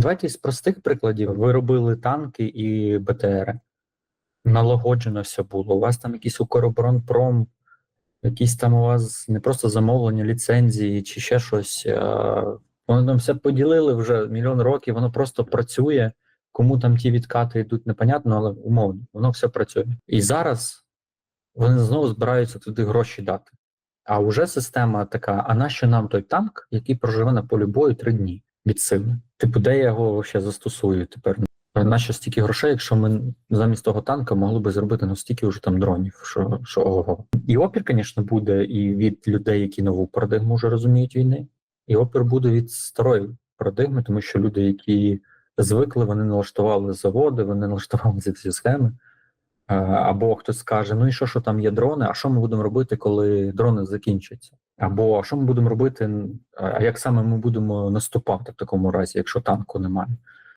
Давайте з простих прикладів. Ви робили танки і БТРи. Налагоджено все було. У вас там якийсь Укроборонпром, якісь там у вас не просто замовлення, ліцензії чи ще щось. а Вони там все поділили вже мільйон років, воно просто працює. Кому там ті відкати йдуть, непонятно, але умовно, воно все працює. І зараз вони знову збираються туди гроші дати. А вже система така: а нащо нам той танк, який проживе на полі бою три дні від сили? Типу, де я його вообще застосую тепер? Нащо стільки грошей, якщо ми замість того танка могли би зробити ну стільки вже там дронів, що, що ого. І опір, звісно, буде і від людей, які нову парадигму вже розуміють війни, і опір буде від старої парадигми, тому що люди, які звикли, вони налаштували заводи, вони налаштували ці всі схеми. Е, Або хтось скаже: ну і що, що там є дрони? А що ми будемо робити, коли дрони закінчаться? Або що ми будемо робити? А як саме ми будемо наступати в такому разі, якщо танку немає?